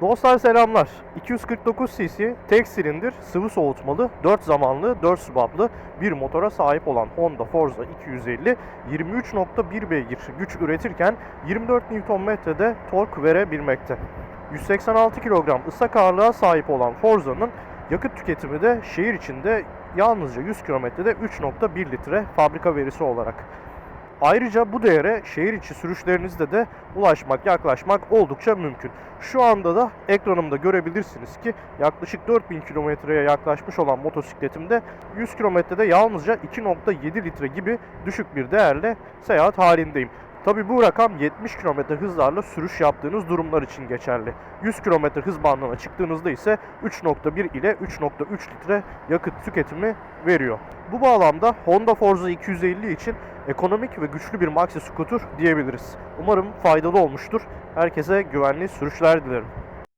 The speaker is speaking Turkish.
Dostlar selamlar. 249 cc tek silindir sıvı soğutmalı 4 zamanlı 4 subaplı bir motora sahip olan Honda Forza 250 23.1 beygir güç üretirken 24 Nm'de tork verebilmekte. 186 kilogram ıslak ağırlığa sahip olan Forza'nın yakıt tüketimi de şehir içinde yalnızca 100 kilometrede 3.1 litre fabrika verisi olarak. Ayrıca bu değere şehir içi sürüşlerinizde de ulaşmak, yaklaşmak oldukça mümkün. Şu anda da ekranımda görebilirsiniz ki yaklaşık 4000 kilometreye yaklaşmış olan motosikletimde 100 kilometrede yalnızca 2.7 litre gibi düşük bir değerle seyahat halindeyim. Tabi bu rakam 70 km hızlarla sürüş yaptığınız durumlar için geçerli. 100 km hız bandına çıktığınızda ise 3.1 ile 3.3 litre yakıt tüketimi veriyor. Bu bağlamda Honda Forza 250 için ekonomik ve güçlü bir maxi scooter diyebiliriz. Umarım faydalı olmuştur. Herkese güvenli sürüşler dilerim.